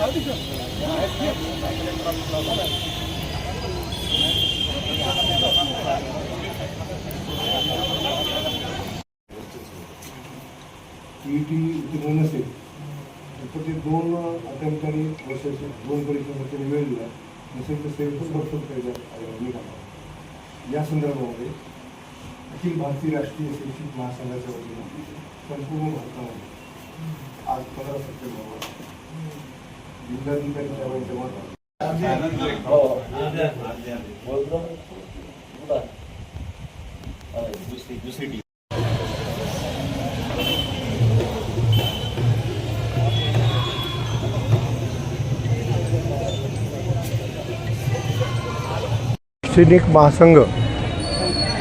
T T इथे तर ते दोन अटेम्प्ट आणि वर्षाचे दोन परीक्षांसाठी वेळ दिला नसेल तर सेवेतून भरपूर पाहिजे या संदर्भामध्ये अखिल भारतीय राष्ट्रीय शैक्षणिक महासंघाच्या वतीनं संपूर्ण भारतामध्ये आज पंधरा सप्टेंबरवर मार्फत शैक्षणिक महासंघ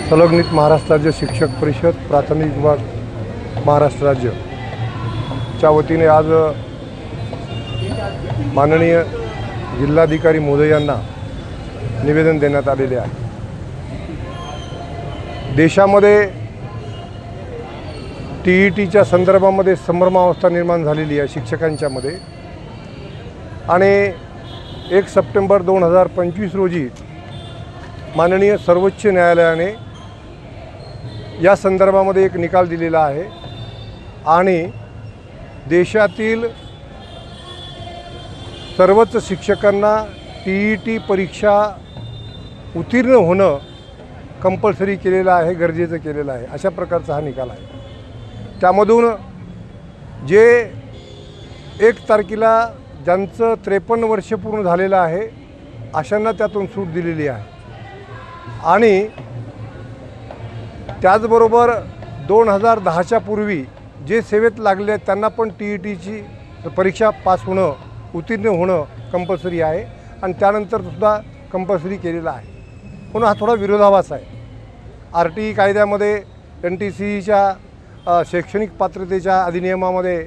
संलग्नित महाराष्ट्र राज्य शिक्षक परिषद प्राथमिक विभाग महाराष्ट्र राज्य. च्या वतीने आज माननीय जिल्हाधिकारी मोदे यांना निवेदन देण्यात आलेले आहे. देशामध्ये टी ई टीच्या संदर्भामध्ये संभ्रमावस्था निर्माण झालेली आहे शिक्षकांच्यामध्ये आणि एक सप्टेंबर दोन हजार पंचवीस रोजी माननीय सर्वोच्च न्यायालयाने या संदर्भामध्ये एक निकाल दिलेला आहे. आणि देशातील सर्वच शिक्षकांना टी ई टी परीक्षा उत्तीर्ण होणं कंपल्सरी केलेलं आहे गरजेचं केलेलं आहे. अशा प्रकारचा हा निकाल आहे. त्यामधून जे एक तारखेला ज्यांचं त्रेपन्न वर्ष पूर्ण झालेलं आहे अशांना त्यातून सूट दिलेली आहे. आणि त्याचबरोबर दोन हजार दहाच्या पूर्वी जे सेवेत लागले आहेत त्यांना पण टी ई टीची परीक्षा पास होणं उत्तीर्ण होणं कंपल्सरी आहे आणि त्यानंतर सुद्धा कंपल्सरी केलेलं आहे. म्हणून हा थोडा विरोधाभास आहे. आर टी ई कायद्यामध्ये एन टी सीच्या शैक्षणिक पात्रतेच्या अधिनियमामध्ये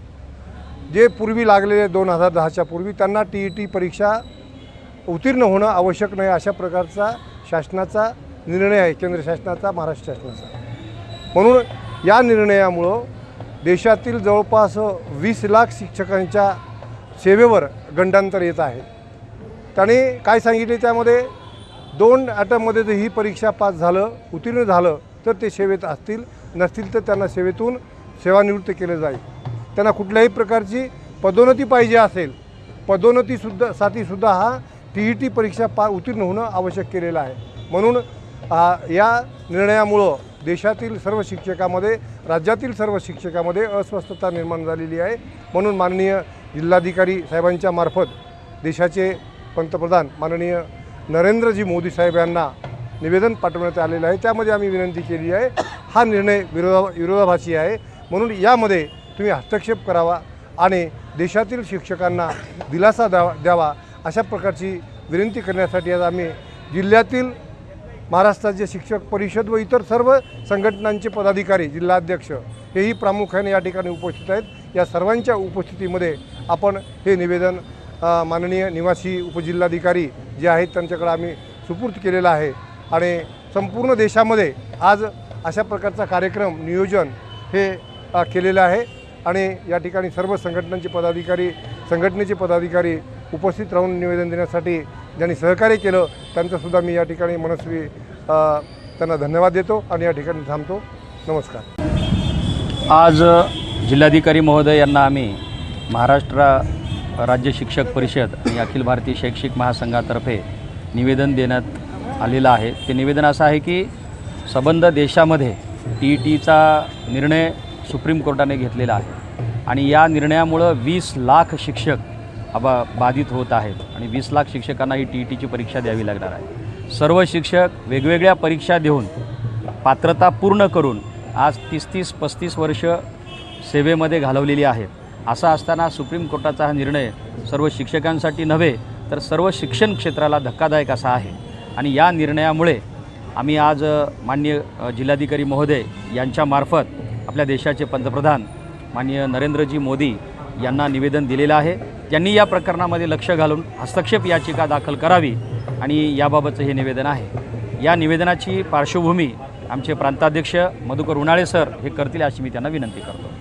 जे पूर्वी लागलेले दोन हजार दहाच्या पूर्वी त्यांना टी ई टी परीक्षा उत्तीर्ण होणं आवश्यक नाही अशा प्रकारचा शासनाचा निर्णय आहे केंद्र शासनाचा महाराष्ट्र शासनाचा. म्हणून या निर्णयामुळं देशातील जवळपास वीस लाख शिक्षकांच्या सेवेवर गंडांतर येत आहे. त्याने काय सांगितले? त्यामध्ये दोन ॲटममध्ये जर ही परीक्षा पास झालं उत्तीर्ण झालं तर ते सेवेत असतील. नसतील तर त्यांना सेवेतून सेवानिवृत्त केलं जाईल. त्यांना कुठल्याही प्रकारची पदोन्नती पाहिजे असेल पदोन्नतीसुद्धा साठीसुद्धा हा टी ई टी परीक्षा पा उत्तीर्ण होणं आवश्यक केलेलं आहे. म्हणून या निर्णयामुळं देशातील सर्व शिक्षकामध्ये राज्यातील सर्व शिक्षकामध्ये अस्वस्थता निर्माण झालेली आहे. म्हणून माननीय जिल्हाधिकारी साहेबांच्या मार्फत देशाचे पंतप्रधान माननीय नरेंद्रजी मोदी साहेब यांना निवेदन पाठवण्यात आलेलं आहे. त्यामध्ये आम्ही विनंती केली आहे. हा निर्णय विरोधा विरोधाभासी आहे. म्हणून यामध्ये तुम्ही हस्तक्षेप करावा आणि देशातील शिक्षकांना दिलासा द्यावा द्यावा अशा प्रकारची विनंती करण्यासाठी आज आम्ही जिल्ह्यातील महाराष्ट्राचे शिक्षक परिषद व इतर सर्व संघटनांचे पदाधिकारी जिल्हाध्यक्ष हेही प्रामुख्याने या ठिकाणी उपस्थित आहेत. या सर्वांच्या उपस्थितीमध्ये आपण हे निवेदन माननीय निवासी उपजिल्हाधिकारी जे आहेत त्यांच्याकडे आम्ही सुपूर्द केलेलं आहे. आणि संपूर्ण देशामध्ये आज अशा प्रकारचा कार्यक्रम नियोजन हे केलेलं आहे. आणि या ठिकाणी सर्व संघटनांचे पदाधिकारी संघटनेचे पदाधिकारी उपस्थित राहून निवेदन देण्यासाठी ज्यांनी सहकार्य केलं त्यांचंसुद्धा मी या ठिकाणी मनस्वी त्यांना धन्यवाद देतो आणि या ठिकाणी थांबतो. नमस्कार. आज जिल्हाधिकारी महोदय यांना आम्ही महाराष्ट्र राज्य शिक्षक परिषद आणि अखिल भारतीय शैक्षिक महासंघातर्फे निवेदन देण्यात आलेलं आहे. ते निवेदन असं आहे की सबंध देशामध्ये टी ई टीचा निर्णय सुप्रीम कोर्टाने घेतलेला आहे आणि या निर्णयामुळं वीस लाख शिक्षक अबा बाधित होत आहेत आणि वीस लाख शिक्षकांना ही टी ई टीची परीक्षा द्यावी लागणार आहे. सर्व शिक्षक वेगवेगळ्या परीक्षा देऊन पात्रता पूर्ण करून आज तीस तीस पस्तीस वर्ष सेवेमध्ये घालवलेली आहेत. असं असताना सुप्रीम कोर्टाचा हा निर्णय सर्व शिक्षकांसाठी नव्हे तर सर्व शिक्षण क्षेत्राला धक्कादायक असा आहे. आणि या निर्णयामुळे आम्ही आज मान्य माननीय जिल्हाधिकारी महोदय यांच्यामार्फत आपल्या देशाचे पंतप्रधान माननीय नरेंद्रजी मोदी यांना निवेदन दिलेलं आहे. त्यांनी या प्रकरणामध्ये लक्ष घालून हस्तक्षेप याचिका दाखल करावी आणि याबाबतचं हे निवेदन आहे. या निवेदनाची पार्श्वभूमी आमचे प्रांताध्यक्ष मधुकर उन्हाळे सर हे करतील अशी मी त्यांना विनंती करतो.